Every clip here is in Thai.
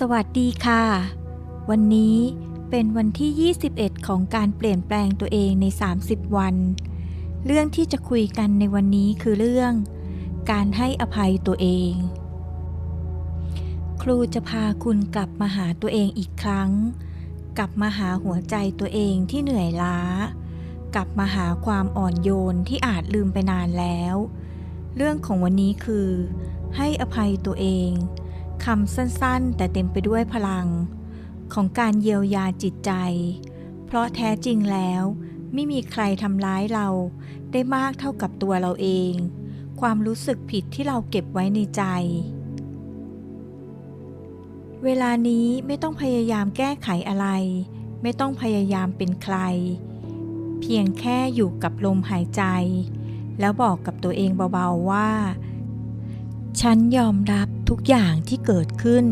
สวัสดีค่ะ วันนี้เป็นวันที่ 21 ของการเปลี่ยนแปลงตัวเองใน 30 วัน เรื่องที่จะคุยกันในวันนี้คือเรื่อง การให้อภัยตัวเอง ครูจะพาคุณกลับมาหาตัวเองอีกครั้ง กลับมาหาหัวใจตัวเองที่เหนื่อยล้า กลับมาหาความอ่อนโยนที่อาจลืมไปนานแล้ว เรื่องของวันนี้คือ ให้อภัยตัวเอง คำสั้นๆ แต่เต็มไปด้วยพลัง ของการเยียวยาจิตใจ เพราะแท้จริงแล้ว ไม่มีใครทำร้ายเราได้มากเท่ากับตัวเราเอง ความรู้สึกผิดที่เราเก็บไว้ในใจ เวลานี้ไม่ต้องพยายามแก้ไขอะไร ไม่ต้องพยายามเป็นใคร เพียงแค่อยู่กับลมหายใจ แล้วบอกกับตัวเองเบาๆว่า ฉันยอมรับ ทุกอย่างที่เกิดขึ้น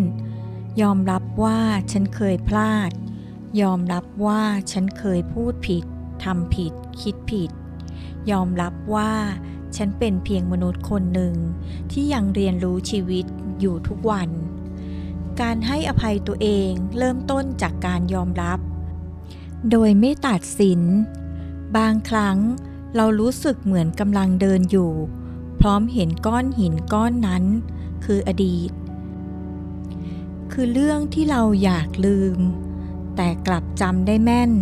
ยอมรับว่าฉันเคยพลาด ยอมรับว่าฉันเคยพูดผิดทำผิด คิดผิด ยอมรับว่าฉันเป็นเพียงมนุษย์คนหนึ่งที่ยังเรียนรู้ชีวิตอยู่ทุกวัน การให้อภัยตัวเองเริ่มต้นจากการยอมรับ โดยไม่ตัดสิน บางครั้งเรารู้สึกเหมือนกำลังเดินอยู่ พร้อมเห็นก้อนหินก้อนนั้น คืออดีต คือเรื่องที่เราอยากลืม แต่กลับจำได้แม่น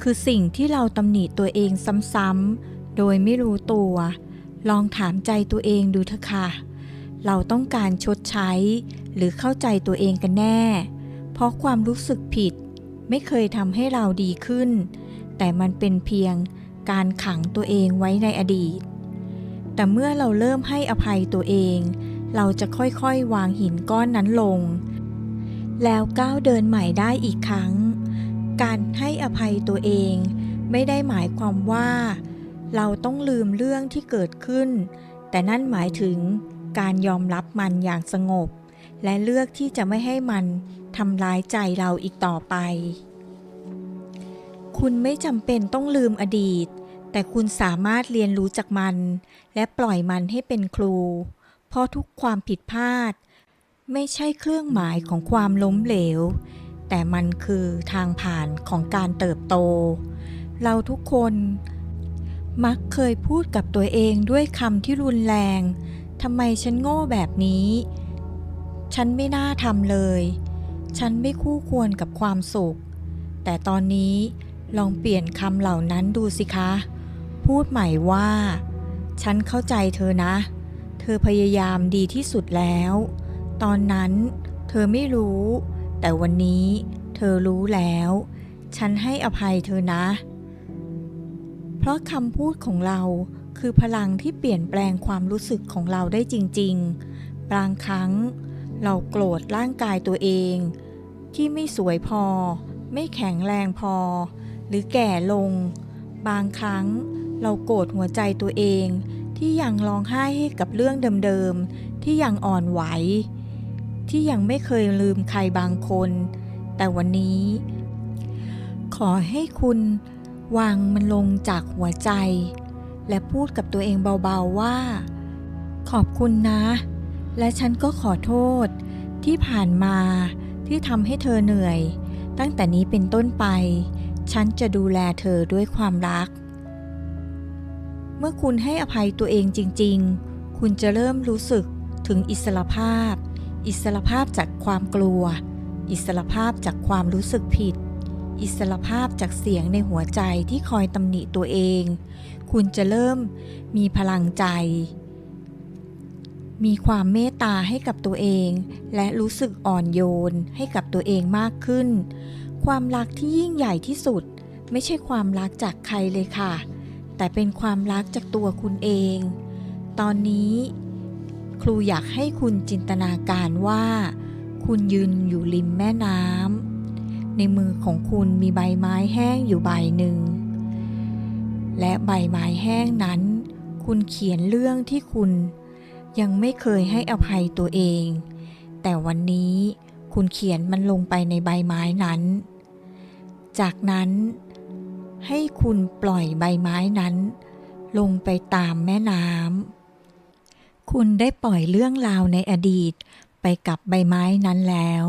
คือสิ่งที่เราตำหนิตัวเองซ้ำๆ โดยไม่รู้ตัว ลองถามใจตัวเองดูเถอะค่ะ เราต้องการชดใช้ หรือเข้าใจตัวเองกันแน่ เพราะความรู้สึกผิด ไม่เคยทำให้เราดีขึ้น แต่มันเป็นเพียงการขังตัวเองไว้ในอดีต แต่เมื่อเราเริ่มให้อภัยตัวเอง เราจะค่อยๆ วางหินก้อนนั้นลง แล้วก้าวเดินใหม่ได้อีกครั้ง การให้อภัยตัวเองไม่ได้หมายความว่า เราต้องลืมเรื่องที่เกิดขึ้น แต่นั่นหมายถึงการยอมรับมันอย่างสงบ และเลือกที่จะไม่ให้มันทำร้ายใจเราอีกต่อไป คุณไม่จำเป็นต้องลืมอดีต แต่คุณสามารถเรียนรู้จากมัน และปล่อยมันให้เป็นครู ราะทุกความผิดพลาด ไม่ใช่เครื่องหมายของความล้มเหลว แต่มันคือทางผ่านของการเติบโต เราทุกคน มักเคยพูดกับตัวเองด้วยคำที่รุนแรงทำไมฉันโง่แบบนี้ ฉันไม่น่าทำเลย ฉันไม่คู่ควรกับความสุข แต่ตอนนี้ลองเปลี่ยนคำเหล่านั้นดูสิคะ พูดใหม่ว่า ฉันเข้าใจเธอนะ ธอพยายามดีที่สุดแล้ว ตอนนั้นเธอไม่รู้ แต่วันนี้เธอรู้แล้ว ฉันให้อภัยเธอนะ เพราะคำพูดของเราคือพลังที่เปลี่ยนแปลงความรู้สึกของเราได้จริง ๆ บางครั้ง เราโกรธร่างกายตัวเอง ที่ไม่สวยพอ ไม่แข็งแรงพอ หรือแก่ลง บางครั้งเราโกรธหัวใจตัวเอง ที่ยังร้องไห้ให้กับเรื่องเดิมๆ ที่ยังอ่อนไหว ที่ยังไม่เคยลืมใครบางคน แต่วันนี้ ขอให้คุณวางมันลงจากหัวใจ และพูดกับตัวเองเบาๆว่า ขอบคุณนะ และฉันก็ขอโทษที่ผ่านมาที่ทำให้เธอเหนื่อย ตั้งแต่นี้เป็นต้นไป ฉันจะดูแลเธอด้วยความรัก เมื่อคุณให้อภัยตัวเองจริง ๆ คุณจะเริ่มรู้สึกถึงอิสรภาพ อิสรภาพจากความกลัว อิสรภาพจากความรู้สึกผิด อิสรภาพจากเสียงในหัวใจที่คอยตำหนิตัวเอง คุณจะเริ่มมีพลังใจ มีความเมตตาให้กับตัวเอง และรู้สึกอ่อนโยนให้กับตัวเองมากขึ้น ความรักที่ยิ่งใหญ่ที่สุด ไม่ใช่ความรักจากใครเลยค่ะ แต่เป็นความรักจากตัวคุณเอง ตอนนี้ ครูอยากให้คุณจินตนาการว่า คุณยืนอยู่ริมแม่น้ำในมือของคุณมีใบไม้แห้งอยู่ใบหนึ่ง และใบไม้แห้งนั้น คุณเขียนเรื่องที่คุณยังไม่เคยให้อภัยตัวเอง แต่วันนี้คุณเขียนมันลงไปในใบไม้นั้น จากนั้น ให้คุณปล่อยใบไม้นั้น ลงไปตามแม่น้ำ คุณได้ปล่อยเรื่องราวในอดีตไปกับใบไม้นั้นแล้ว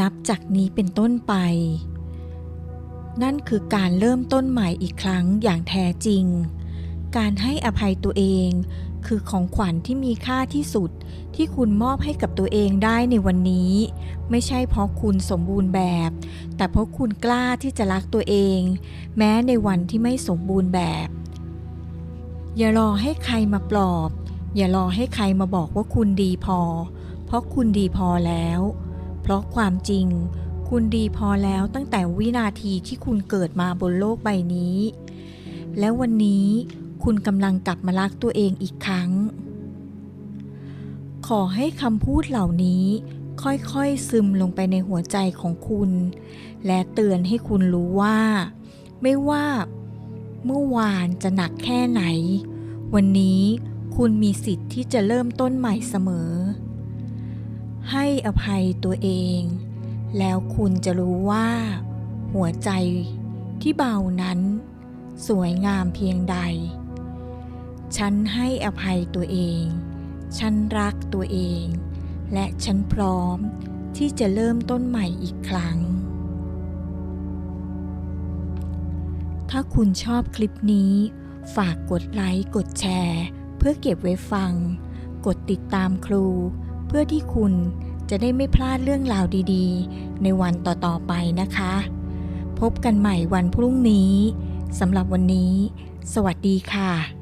นับจากนี้เป็นต้นไป นั่นคือการเริ่มต้นใหม่อีกครั้งอย่างแท้จริง การให้อภัยตัวเอง คือของขวัญที่มีค่าที่สุดที่คุณมอบให้กับตัวเองได้ในวันนี้ ไม่ใช่เพราะคุณสมบูรณ์แบบ แต่เพราะคุณกล้าที่จะรักตัวเอง แม้ในวันที่ไม่สมบูรณ์แบบ อย่ารอให้ใครมาปลอบ อย่ารอให้ใครมาบอกว่าคุณดีพอ เพราะคุณดีพอแล้ว เพราะความจริง คุณดีพอแล้วตั้งแต่วินาทีที่คุณเกิดมาบนโลกใบนี้ และวันนี้ คุณกำลังกลับมารักตัวเองอีกครั้ง ขอให้คำพูดเหล่านี้ค่อยๆซึมลงไปในหัวใจของคุณ และเตือนให้คุณรู้ว่า ไม่ว่า เมื่อวานจะหนักแค่ไหน วันนี้คุณมีสิทธิ์ที่จะเริ่มต้นใหม่เสมอ ให้อภัยตัวเอง แล้วคุณจะรู้ว่า หัวใจที่เบานั้น สวยงามเพียงใด ฉันให้อภัยตัวเอง ฉันรักตัวเอง และฉันพร้อมที่จะเริ่มต้นใหม่อีกครั้ง ถ้าคุณชอบคลิปนี้ ฝากกดไลค์ กดแชร์ เพื่อเก็บไว้ฟัง กดติดตามครู เพื่อที่คุณจะได้ไม่พลาดเรื่องราวดีๆ ในวันต่อๆไปนะคะ พบกันใหม่วันพรุ่งนี้สำหรับวันนี้ สวัสดีค่ะ